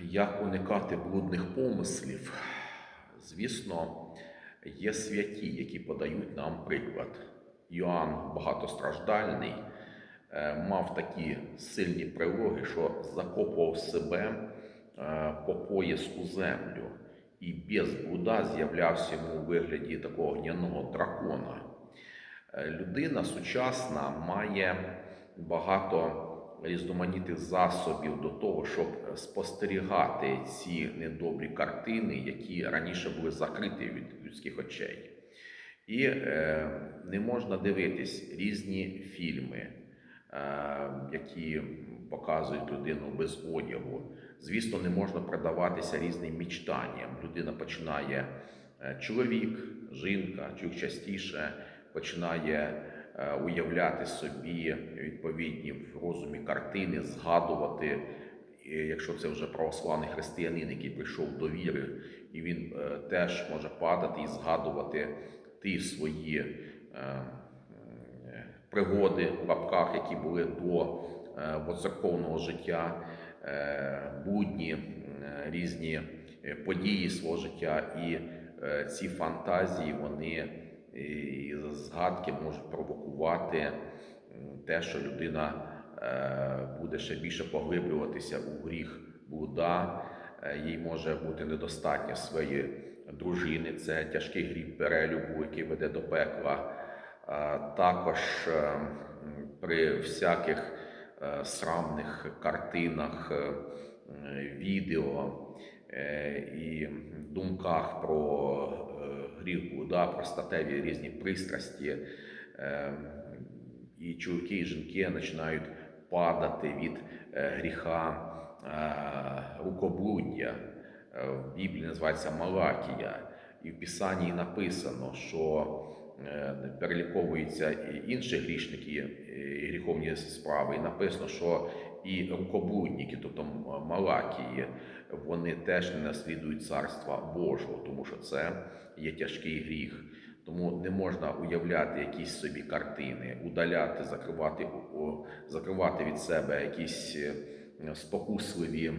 Як уникати блудних помислів? Звісно, є святі, які подають нам приклад. Йоанн багатостраждальний е, мав такі сильні прилоги, що закопував себе е, по пояс у землю, і без блуда з'являвся йому у вигляді такого гняного дракона. Е, Людина сучасна має багато різноманітних засобів до того, щоб спостерігати ці недобрі картини, які раніше були закриті від людських очей. І е, не можна дивитись різні фільми, е, які показують людину без одягу. Звісно, не можна продаватися різним мічтанням. Людина починає е, чоловік, жінка, чоловік частіше починає е, уявляти собі відповідні в розумі картини, згадувати, якщо це вже православний християнин, який прийшов до віри, і він е, теж може падати і згадувати ті свої е, е, пригоди в лапках, які були до е, церковного життя, е, будні, е, різні е, події свого життя, і е, ці фантазії вони і згадки можуть провокувати те, що людина е, буде ще більше поглиблюватися у гріх блуда, Е, їй може бути недостатньо своєї дружини, це тяжкий гріх перелюбу, який веде до пекла. Е, Також при всяких срамних картинах, відео і думках про е, да, про статеві різні пристрасті, е, і чоловіки і жінки починають падати від е, гріха е, рукоблуддя. Е, В Біблії називається Малакія, і в Писанні написано, що переліковуються і інші грішники, е, і гріховні справи, і написано, що і рукоблудники, тобто Малакії, вони теж не наслідують царства Божого, тому що це є тяжкий гріх. Тому не можна уявляти якісь собі картини, удаляти, закривати, закривати від себе якісь е, спокусливі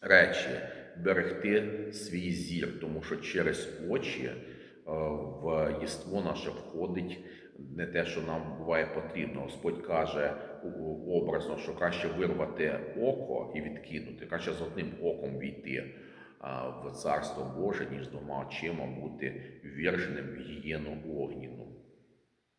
речі, берегти свій зір, тому що через очі е, в єство наше входить не те, що нам буває потрібно. Господь каже образно, що краще вирвати око і відкинути, краще з одним оком війти в царство Боже, ніж з двома очима бути вверженим в гієну огніну.